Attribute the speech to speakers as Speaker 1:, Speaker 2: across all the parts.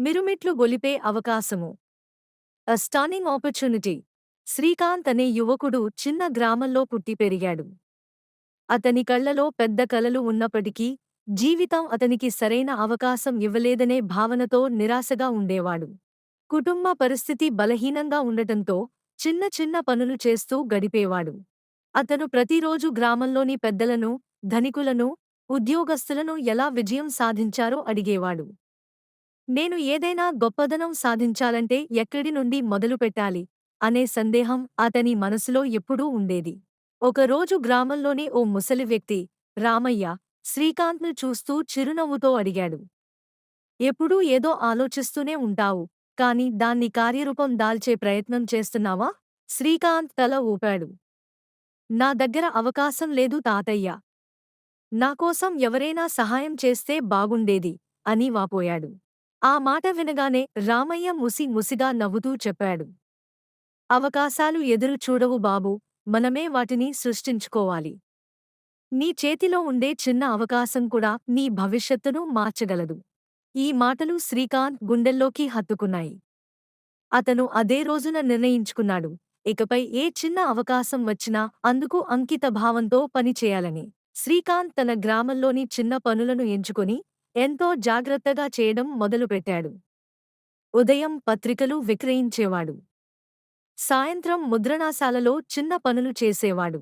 Speaker 1: మిరుమిట్లు గొలిపే అవకాశము. అ stunning opportunity Srikanth అనే యువకుడు చిన్న గ్రామంలో పుట్టి పెరిగాడు. అతని కళ్ళలో పెద్ద కలలు ఉన్నప్పటికీ జీవితం అతనికి సరైన అవకాశం ఇవ్వలేదనే భావనతో నిరాశగా ఉండేవాడు. కుటుంబ పరిస్థితి బలహీనంగా ఉండటంతో చిన్న చిన్న పనులు చేస్తూ గడిపేవాడు. అతను ప్రతిరోజు గ్రామంలోని పెద్దలను ధనికులను ఉద్యోగస్తులను ఎలా విజయం సాధించారో అడిగేవాడు. నేను ఏదైనా గొప్పదనం సాధించాలంటే ఎక్కడి నుండి మొదలుపెట్టాలి అనే సందేహం అతని మనసులో ఎప్పుడూ ఉండేది. ఒకరోజు గ్రామంలోని ఓ ముసలి వ్యక్తి రామయ్య శ్రీకాంత్ను చూస్తూ చిరునవ్వుతో అడిగాడు. ఎప్పుడూ ఏదో ఆలోచిస్తూనే ఉంటావు కాని దాన్ని కార్యరూపం దాల్చే ప్రయత్నం చేస్తున్నావా? శ్రీకాంత్ తల ఊపాడు. నా దగ్గర అవకాశం లేదు తాతయ్య. నాకోసం ఎవరైనా సహాయం చేస్తే బాగుండేది అని వాపోయాడు. ఆ మాట వినగానే రామయ్య ముసి ముసిగా నవ్వుతూ చెప్పాడు. అవకాశాలు ఎదురు చూడవు బాబూ మనమే వాటిని సృష్టించుకోవాలి. నీ చేతిలో ఉండే చిన్న అవకాశం కూడా నీ భవిష్యత్తును మార్చగలదు. ఈ మాటలు శ్రీకాంత్ గుండెల్లోకి హత్తుకున్నాయి. అతను అదే రోజున నిర్ణయించుకున్నాడు. ఇకపై ఏ చిన్న అవకాశం వచ్చినా అందుకు అంకిత భావంతో పనిచేయాలని శ్రీకాంత్ తన గ్రామంలోని చిన్న పనులను ఎంచుకొని ఎంతో జాగ్రత్తగా చేయడం మొదలుపెట్టాడు. ఉదయం పత్రికలు విక్రయించేవాడు. సాయంత్రం ముద్రణాశాలలో చిన్న పనులు చేసేవాడు.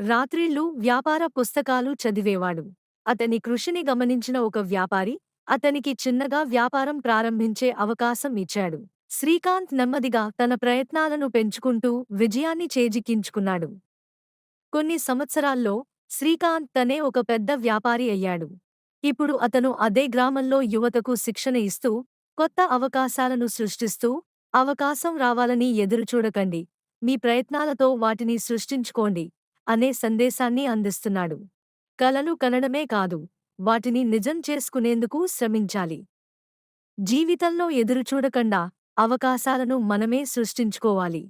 Speaker 1: రాత్రిళ్ళు వ్యాపార పుస్తకాలు చదివేవాడు. అతని కృషిని గమనించిన ఒక వ్యాపారి అతనికి చిన్నగా వ్యాపారం ప్రారంభించే అవకాశం ఇచ్చాడు. శ్రీకాంత్ నెమ్మదిగా తన ప్రయత్నాలను పెంచుకుంటూ విజయాన్ని చేజిక్కించుకున్నాడు. కొన్ని సంవత్సరాల్లో శ్రీకాంత్ తనే ఒక పెద్ద వ్యాపారి అయ్యాడు. ఇప్పుడు అతను అదే గ్రామంలో యువతకు శిక్షణ ఇస్తూ కొత్త అవకాశాలను సృష్టిస్తూ అవకాశం రావాలని ఎదురుచూడకండి మీ ప్రయత్నాలతో వాటిని సృష్టించుకోండి అనే సందేశాన్ని అందిస్తున్నాడు. కలలు కనడమే కాదు వాటిని నిజం చేసుకునేందుకు శ్రమించాలి. జీవితంలో ఎదురుచూడకుండా అవకాశాలను మనమే సృష్టించుకోవాలి.